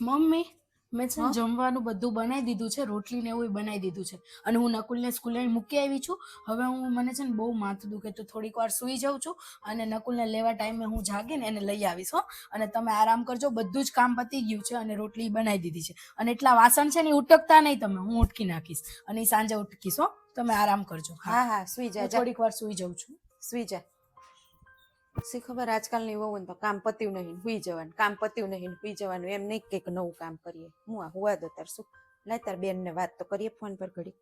Mummy મેં છે ને જમવાનું બધું બનાવી દીધું છે રોટલી ને એવું બનાવી દીધું છે. અને હું નકુલને સ્કૂલે મૂકી આવી છું. હવે હું મને છે ને બહુ માથું દુખે તો થોડીક વાર સૂઈ જાઉં છું અને નકુલને લેવા ટાઈમે હું જાગીને એને લઈ આવીશ હો. અને તમે આરામ કરજો બધું જ કામ પતી ગયું છે અને રોટલી બનાવી દીધી છે. અને એટલા વાસણ છે ને ઉટકતા નહીં તમે હું ઉટકી નાખીશ અને સાંજે ઉટકીશ હો. તમે આરામ કરજો હા. હા સુઈ જાય થોડીક વાર સૂઈ જાઉં છું. સુઈ જા. શી ખબર આજકાલની વહુ તો કામ પત્યું નહીં, હુઈ જવાનું, કામ પત્યું નહીં, હુઈ જવાનું, એમ નહીં કંઈક નવું કામ કરીએ. હું આ હુવા દો તાર શું? લાય તાર બેન ને વાત તો કરીએ ફોન પર ઘડી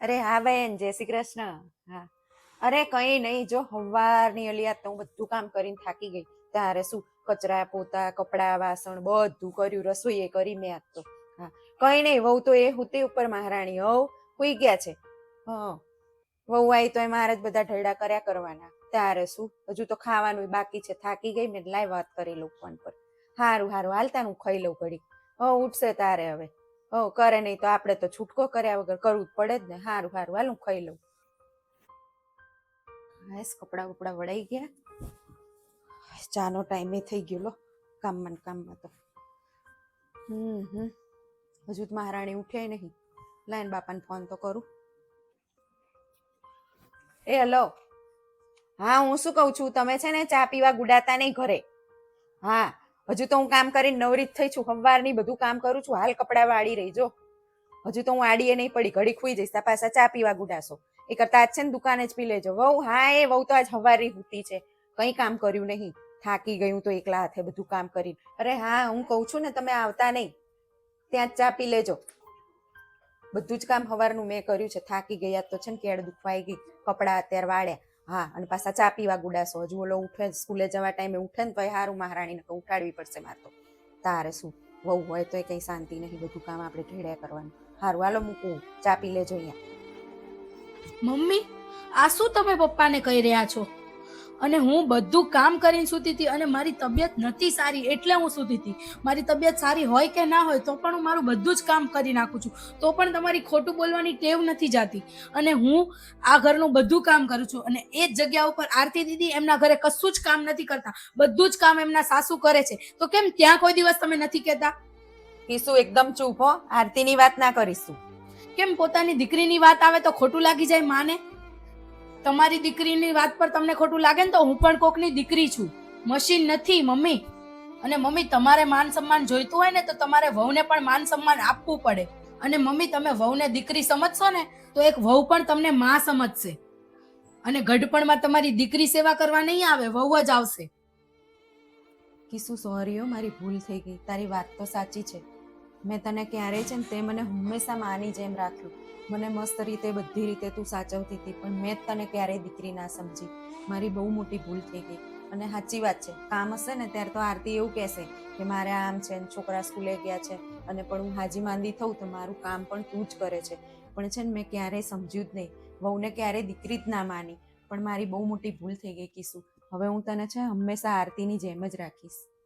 અરે હા બેન, જય શ્રી કૃષ્ણ. હા. અરે કઈ નહીં, જો હવારની અલી આજ તો હું બધું કામ કરીને થાકી ગઈ. તારે શું કચરા, પોતા, કપડા, વાસણ બધું કર્યું રસોઈ એ કરી મેં આજ તો. હા. કઈ નહીં, વહુ તો એ હુતી ઉપર મહારાણી, હવ. હુઈ ગયા છે. હા. વહુ આવી તો એ મહારાજ બધા ઢળડા કર્યા કરવાના. તારે શું? હજુ તો ખાવાનું બાકી છે. થાકી ગઈ મેં લાઈ વાત કરી લઉં ફોન પર. હારું હારું હાલતા હું ખાઈ લઉં ઘડી હો, ઉઠશે તારે હવે. હો, કરે નહીં તો આપણે તો છૂટકો કર્યા વગર કરવું જ પડે જ ને. હારું હારું, હાલ હું ખાઈ લઉં. હાસ, કપડાં બપડા વળાઈ ગયા. ચાનો ટાઈમે થઈ ગયો લો. કામમાં કામમાં તો. હમ હમ. હજુ તો મહારાણી ઉઠે નહીં. લાઈન બાપાને ફોન તો કરું. એ, હલો. હા, હું શું કહું છું? તમે છે ને ચા પીવા ગુડાતા નહીં ઘરે. હા, હજુ તો હું કામ કરીને નવરી જ થઈ છું. સવારની બધું કામ કરું છું. હાલ કપડા વાળી રહી, જો. હજુ તો હું આડીએ નહીં પડી. ઘડી ખુઈ જઈશ. તા પાછા ચા પીવા ગુડાશો. એ કરતા આજ છે ને દુકાને જ પી લેજો. વહુ, હા એ વહુ તો આજ હવારી હુતી છે. કંઈ કામ કર્યું નહીં. થાકી ગયું તો એકલા હાથે બધું કામ કરીને. અરે હા, હું કહું છું ને તમે આવતા નહીં. ત્યાં ચા પી લેજો. બધું જ કામ હવારનું મેં કર્યું છે. થાકી ગયા તો છે ને કેળ દુખવાઈ ગઈ. કપડા અત્યારે વાળ્યા. હા, અને પાછા ચા પીવા ગુડાસો હજુ ઓલો ઉઠે સ્કૂલે જવા ટાઈમે ઉઠે ને તો હારું મહારાણીને તો ઉઠાડવી પડશે મારે તો. તારે શું? વહુ હોય તો એ કઈ શાંતિ નહીં, બધું કામ આપણે ઢેડ્યા કરવાનું. હારું, હાલો મૂકું, ચા પી લેજો અહીંયા. મમ્મી, આ શું તમે પપ્પાને કહી રહ્યા છો? અને હું બધું કામ કરીને સૂતી હતી અને મારી તબિયત નથી સારી એટલે હું સૂતી હતી. મારી તબિયત સારી હોય કે ના હોય તો પણ હું મારું બધું જ કામ કરી નાખું છું. તો પણ તમારી ખોટું બોલવાની ટેવ નથી જાતી. અને હું આ ઘરનું બધું કામ કરું છું અને એ જ જગ્યા ઉપર આરતી દીદી એમના ઘરે કશું જ કામ નથી કરતા. બધું જ કામ એમના સાસુ કરે છે. તો કેમ ત્યાં કોઈ દિવસ તમે નથી કહેતા? કીશું એકદમ ચૂપ હો. આરતીની વાત ના કરીશું. કેમ પોતાની દીકરીની વાત આવે તો ખોટું લાગી જાય માને? તમારી દીકરીની વાત પર તમને ખોટું લાગે ને તો હું પણ કોકની દીકરી છું. મશીન નથી, મમ્મી. અને મમ્મી, તમારે માન સન્માન જોઈતું હોય ને તો તમારે વહુને પણ માન સન્માન આપવું પડે. અને મમ્મી, તમે વહુને દીકરી સમજશો ને તો એક વહુ પણ તમને માં સમજશે. અને ગઢપણમાં તમારી દીકરી સેવા કરવા નહીં આવે, વહુ જ આવશે. કીશું સોરી હો, મારી ભૂલ થઈ ગઈ. તારી વાત તો સાચી છે. મેં તને ક્યારેય છે ને તે મને હંમેશા માની જેમ રાખ્યું. મને મસ્ત રીતે, બધી રીતે તું સાચવતી હતી, પણ મેં તને ક્યારેય દીકરી ના સમજી. મારી બહુ મોટી ભૂલ થઈ ગઈ. અને સાચી વાત છે, કામ હશે ને ત્યારે તો આરતી એવું કહેશે કે મારે આમ છે ને છોકરા સ્કૂલે ગયા છે અને પણ હું હાજી માંદી થઉં તો મારું કામ પણ તું જ કરે છે. પણ છે ને મેં ક્યારેય સમજ્યું જ નહીં. વહુને ક્યારેય દીકરી જ ના માની. પણ મારી બહુ મોટી ભૂલ થઈ ગઈ કીશું હવે હું તને છે હંમેશા આરતીની જેમ જ રાખીશ.